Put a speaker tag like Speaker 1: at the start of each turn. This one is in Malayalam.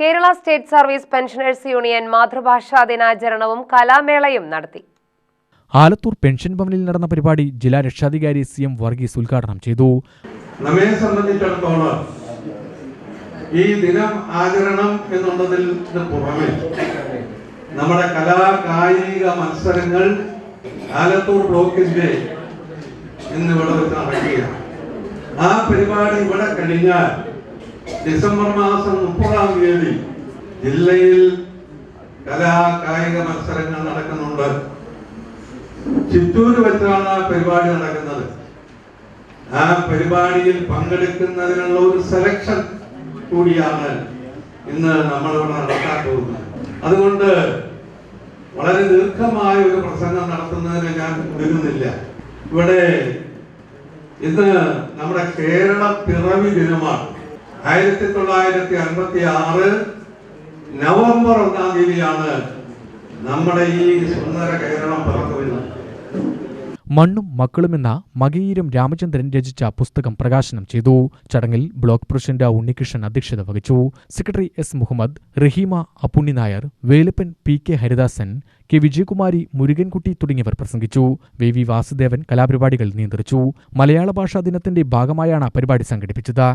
Speaker 1: Kerala state service pensioners union മാതൃഭാഷാ ദിനാചരണവും കലാമേളയും നടത്തി.
Speaker 2: ആലത്തൂർ പെൻഷൻ ഭവനിൽ നടന്ന പരിപാടി ജില്ലാ രക്ഷാധികാരി സി എം വർഗീസ് ഉദ്ഘാടനം ചെയ്തു.
Speaker 3: നമ്മെ സംബന്ധിച്ചിടത്തോളം ഈ ദിനം ആചരണം എന്നുള്ളതിൽ പുറമെ നമ്മുടെ കലാ കായിക മത്സരങ്ങൾ ആലത്തൂർ ബ്ലോക്കിന്റെ ഇന്ന് ഇവിടെ വെച്ച് നടക്കുകയാണ്. ആ പരിപാടി ഇവിടെ കഴിഞ്ഞാൽ ഡിസംബർ മാസം മുപ്പതാം തീയതി ജില്ലയിൽ കലാ കായിക മത്സരങ്ങൾ നടക്കുന്നുണ്ട്. ചിറ്റൂര് വെച്ചാണ് ആ പരിപാടി നടക്കുന്നത്. ആ പരിപാടിയിൽ പങ്കെടുക്കുന്നതിനുള്ള ഒരു സെലക്ഷൻ കൂടിയാണ് ഇന്ന് നമ്മളിവിടെ നടത്താൻ പോകുന്നത്. അതുകൊണ്ട് വളരെ ദീർഘമായ ഒരു പ്രസംഗം നടത്തുന്നതിന് ഞാൻ മുതിരുന്നില്ല ഇവിടെ ഇന്ന് നമ്മുടെ കേരള പിറവി ദിനമാണ്. ആയിരത്തി തൊള്ളായിരത്തി അൻപത്തി ആറ് നവംബർ ഒന്നാം തീയതിയാണ് നമ്മുടെ ഈ സുന്ദര കേരളം പറക്കുന്നത്
Speaker 2: മണ്ണും മക്കളും എന്ന മകീരം രാമചന്ദ്രൻ രചിച്ച പുസ്തകം പ്രകാശനം ചെയ്തു. ചടങ്ങിൽ ബ്ലോക്ക് പ്രസിഡന്റ് ഉണ്ണികൃഷ്ണൻ അധ്യക്ഷത വഹിച്ചു. Secretary S Muhammad Raheema Appunni Nair Velappan P K Haridasan K Vijayakumari Murugankutty തുടങ്ങിയവർ പ്രസംഗിച്ചു. വി വി വാസുദേവൻ കലാപരിപാടികൾ നിയന്ത്രിച്ചു. മലയാള ഭാഷാ ദിനത്തിന്റെ ഭാഗമായാണ് പരിപാടി സംഘടിപ്പിച്ചത്.